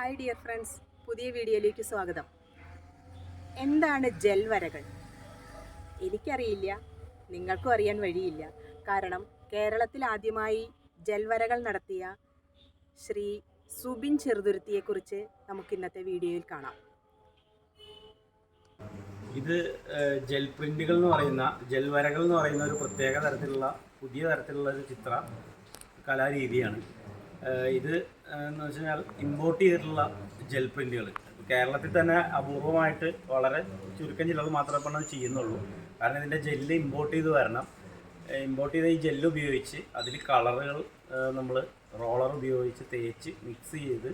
Hi dear friends പുതിയ വീഡിയോയിലേക്ക് സ്വാഗതം. എന്താണ് ജെൽ വരകൾ? എനിക്കറിയില്ല നിങ്ങൾക്കും അറിയാൻ വഴിയില്ല. കാരണം കേരളത്തിൽ ആദ്യമായി ജൽവരകൾ നടത്തിയ ശ്രീ സുബിൻ ചെറുതുരുത്തിയെക്കുറിച്ച് നമുക്ക് ഇന്നത്തെ വീഡിയോയിൽ കാണാം. ഇത് ജെൽ പ്രിന്റുകൾ എന്ന് പറയുന്ന ജെൽ വരകൾ എന്ന് പറയുന്ന ഒരു പ്രത്യേക തരത്തിലുള്ള പുതിയ തരത്തിലുള്ള ഒരു ചിത്ര കലാരീതിയാണ്. ഇത് എന്ന് വെച്ച് കഴിഞ്ഞാൽ ഇമ്പോർട്ട് ചെയ്തിട്ടുള്ള ജെൽ പ്രിന്റുകൾ കേരളത്തിൽ തന്നെ അപൂർവമായിട്ട് വളരെ ചുരുക്കം ജില്ലകൾ മാത്രമേ അത് ചെയ്യുന്നുള്ളൂ. കാരണം ഇതിന്റെ ജെല്ല് ഇമ്പോർട്ട് ചെയ്ത് വരണം. ഇമ്പോർട്ട് ചെയ്ത ഈ ജെല്ല് ഉപയോഗിച്ച് അതിൽ കളറുകൾ നമ്മൾ റോളർ ഉപയോഗിച്ച് തേച്ച് മിക്സ് ചെയ്ത്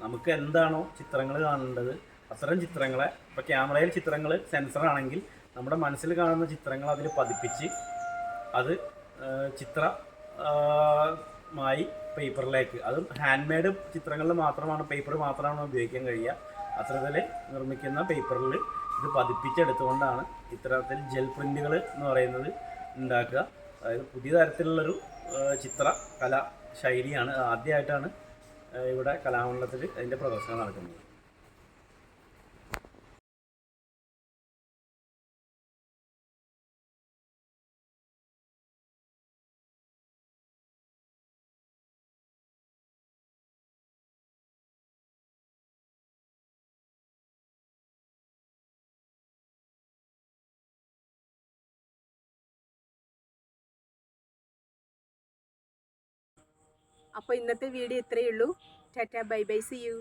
നമുക്ക് എന്താണോ ചിത്രങ്ങൾ കാണേണ്ടത് അത്തരം ചിത്രങ്ങളെ ഇപ്പോൾ ക്യാമറയിൽ ചിത്രങ്ങൾ സെൻസറാണെങ്കിൽ നമ്മുടെ മനസ്സിൽ കാണുന്ന ചിത്രങ്ങൾ അതിൽ പതിപ്പിച്ച് അത് ചിത്ര ആ, പേപ്പറിലേക്ക്. അതും ഹാൻഡ് മെയ്ഡ് ചിത്രങ്ങളിൽ മാത്രമാണ് പേപ്പർ മാത്രമാണ് ഉപയോഗിക്കാൻ കഴിയുക. അത്തരത്തിൽ നിർമ്മിക്കുന്ന പേപ്പറിൽ ഇത് പതിപ്പിച്ചെടുത്തുകൊണ്ടാണ് ഇത്തരത്തിൽ ജെൽ പ്രിന്റുകൾ എന്ന് പറയുന്നത് ഉണ്ടാക്കുക. അതായത് പുതിയ തരത്തിലുള്ളൊരു ചിത്ര കല ശൈലിയാണ് ആദ്യമായിട്ടാണ് ഇവിടെ കലാമണ്ഡലത്തിൽ അതിന്റെ പ്രദർശനം നടക്കുന്നത്. അപ്പോൾ ഇന്നത്തെ വീഡിയോ ഇത്രയേ ഉള്ളൂ. Tata bye bye see you.